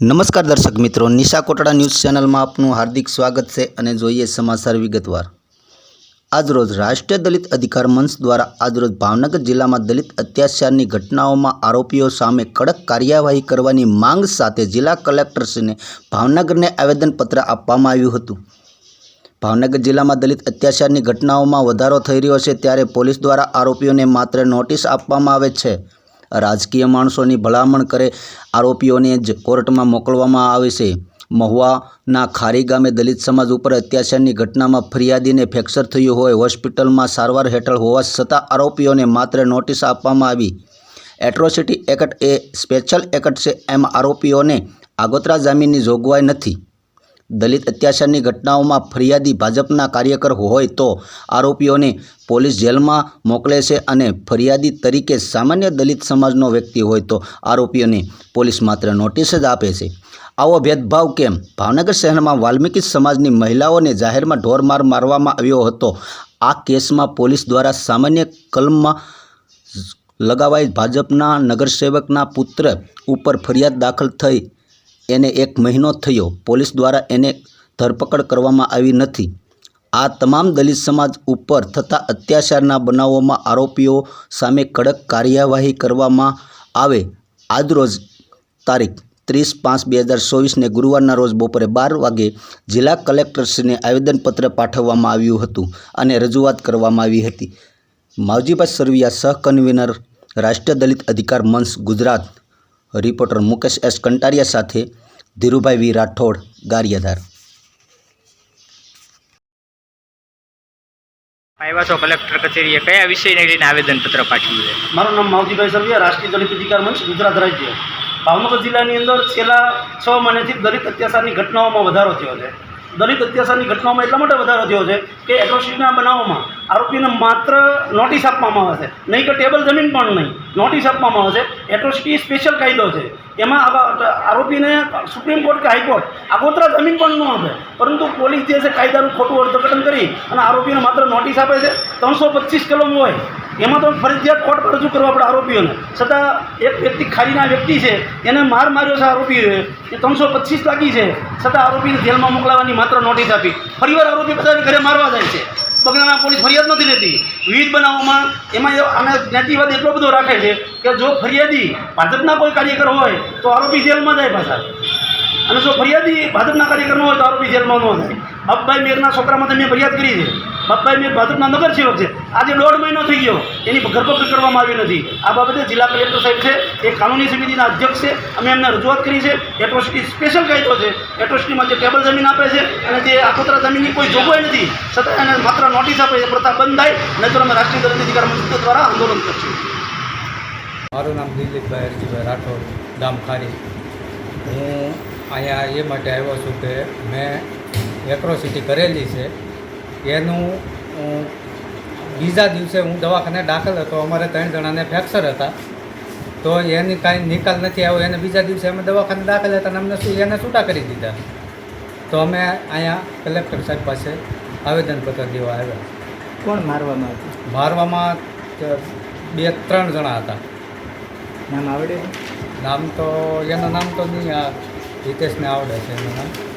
નમસ્કાર દર્શક મિત્રો, નિશા કોટડા ન્યૂઝ ચેનલમાં આપનું હાર્દિક સ્વાગત છે અને જોઈએ સમાચાર વિગતવાર. આજરોજ રાષ્ટ્રીય દલિત અધિકાર મંચ દ્વારા આજરોજ ભાવનગર જિલ્લામાં દલિત અત્યાચારની ઘટનાઓમાં આરોપીઓ સામે કડક કાર્યવાહી કરવાની માંગ સાથે જિલ્લા કલેક્ટરશ્રીને ભાવનગરને આવેદનપત્ર આપવામાં આવ્યું હતું. ભાવનગર જિલ્લામાં દલિત અત્યાચારની ઘટનાઓમાં વધારો થઈ રહ્યો છે ત્યારે પોલીસ દ્વારા આરોપીઓને માત્ર નોટિસ આપવામાં આવે છે. રાજકીય માણસોની ભલામણ કરે, આરોપીઓને જ કોર્ટમાં મોકલવામાં આવે છે. મહુવાના ખારી ગામે દલિત સમાજ ઉપર અત્યાચારની ઘટનામાં ફરિયાદીને ફ્રેક્ચર થયું હોય, હોસ્પિટલમાં સારવાર હેઠળ હોવા છતાં આરોપીઓને માત્ર નોટિસ આપવામાં આવી. એટ્રોસિટી એક્ટ એ સ્પેશિયલ એક્ટ છે, એમાં આરોપીઓને આગોતરા જામીનની જોગવાઈ નથી. દલિત અત્યાચારની ઘટનાઓમાં ફરિયાદી ભાજપના કાર્યકર હોય તો આરોપીઓને પોલીસ જેલમાં મોકલે છે અને ફરિયાદી તરીકે સામાન્ય દલિત સમાજનો વ્યક્તિ હોય તો આરોપીઓને પોલીસ માત્ર નોટિસ જ આપે છે. આવો ભેદભાવ કેમ? ભાવનગર શહેરમાં વાલ્મીકી સમાજની મહિલાઓને જાહેરમાં ઢોરમાર મારવામાં આવ્યો હતો. આ કેસમાં પોલીસ દ્વારા સામાન્ય કલમમાં લગાવાઈ ભાજપના નગરસેવકના પુત્ર ઉપર ફરિયાદ દાખલ થઈ એને એક મહિનો થયો. પોલીસ દ્વારા એને ધરપકડ કરવામાં આવી નથી. આ તમામ દલિત સમાજ ઉપર થતા અત્યાચારના બનાવોમાં આરોપીઓ સામે કડક કાર્યવાહી કરવામાં આવે. આજરોજ તારીખ ત્રીસ પાંચ બે હજાર ચોવીસને ગુરુવારના રોજ બપોરે બાર વાગે જિલ્લા કલેક્ટરશ્રીને આવેદનપત્ર પાઠવવામાં આવ્યું હતું અને રજૂઆત કરવામાં આવી હતી. માવજીભાઈ સરવિયા સહ કન્વીનર રાષ્ટ્રીય દલિત અધિકાર મંચ, ગુજરાત. રિપોર્ટર મુકેશ એસ કંટારિયા સાથે ધીરુભાઈ વી રાઠોડ ગારિયાધાર. આવ્યા છો કલેક્ટર કચેરીએ. કયા વિષયને લઈને આવેદનપત્ર પાઠવ્યું છે? મારું નામ માવજીભાઈ સરવિયા રાષ્ટ્રીય દલિત અધિકાર મંચ ગુજરાત રાજ્ય. ભાવનગર જિલ્લાની અંદર છેલ્લા છ મહિનાથી દલિત અત્યાચારની ઘટનાઓમાં વધારો થયો છે. દલિત અત્યાચારની ઘટનાઓમાં એટલા માટે વધારો થયો છે કે એટ્રોસિટીના બનાવોમાં આરોપીને માત્ર નોટિસ આપવામાં આવે છે. નહીં કે ટેબલ જમીન પણ નહીં, નોટિસ આપવામાં આવે છે. એટ્રોસિટી સ્પેશિયલ કાયદો છે. એમાં આવા આરોપીને સુપ્રીમ કોર્ટ કે હાઈકોર્ટ આગોતરા જમીન પણ ન આપે. પરંતુ પોલીસ જે છે કાયદાનું ખોટું અર્થઘટન કરી અને આરોપીને માત્ર નોટિસ આપે છે. ત્રણસો પચીસ કલમ હોય એમાં તો ફરજિયાત કોર્ટ રજૂ કરવા પડે આરોપીઓને. છતાં એક વ્યક્તિ ખારીના વ્યક્તિ છે, એને માર માર્યો છે આરોપીઓએ એ ત્રણસો પચીસ લાગી છે. છતાં આરોપીને જેલમાં મોકલાવાની માત્ર નોટિસ આપી. ફરીવાર આરોપી બધાને ઘરે મારવા જાય છે. બગડાના પોલીસ ફરિયાદ નથી લેતી. વિવિધ બનાવોમાં એમાં આને જ્ઞાતિવાદ એટલો બધો રાખે છે કે જો ફરિયાદી ભાજપના કોઈ કાર્યકર હોય, તો આરોપી જેલમાં જાય પાછા. અને જો ફરિયાદી ભાજપના કાર્યકર હોય તો આરોપી જેલમાં ન થાય બાપભાઈ મેરના છોકરામાં મેં ફરિયાદ કરી છે. બાપભાઈ મેર ભાજપના નગરસેવક છે. આજે દોઢ મહિનો થઈ ગયો. એની ધરપકડ કરવામાં આવી નથી. આ બાબતે જિલ્લા કલેક્ટર સાહેબ છે એ કાનૂની સમિતિના અધ્યક્ષ છે અમે એમને રજૂઆત કરી છે. એટ્રોસિટી સ્પેશિયલ કાયદો છે. એટ્રોસિટીમાં જે ટેબલ જમીન આપે છે અને જે આખોતરા જમીનની કોઈ જોગવાઈ નથી. છતાં એને માત્ર નોટિસ આપે છે પ્રથા બંધ થાય નહીં તો અમે રાષ્ટ્રીય દલિત અધિકાર મંચ દ્વારા આંદોલન કરશું. મારું નામ દિલીપભાઈ હરજીભાઈ રાઠોડ ગામ ખારી. હું અહીંયા એ માટે આવ્યો છું કે મેં એક્રોસિટી કરેલી છે. એનું હું બીજા દિવસે હું દવાખાને દાખલ હતો. અમારે ત્રણ જણાને ફ્રેક્ચર હતા. તો એની કાંઈ નિકાલ નથી આવ્યો. એને બીજા દિવસે અમે દવાખાને દાખલ હતા અને અમને શું એને છૂટા કરી દીધા. તો અમે અહીંયા કલેક્ટર સાહેબ પાસે આવેદનપત્ર દેવા આવ્યા. કોણ મારવામાં આવ્યું મારવામાં બે ત્રણ જણા હતા. નામ આવડે? નામ તો એનું નામ તો નહીં આ હિતેશને આવડે છે એનું નામ.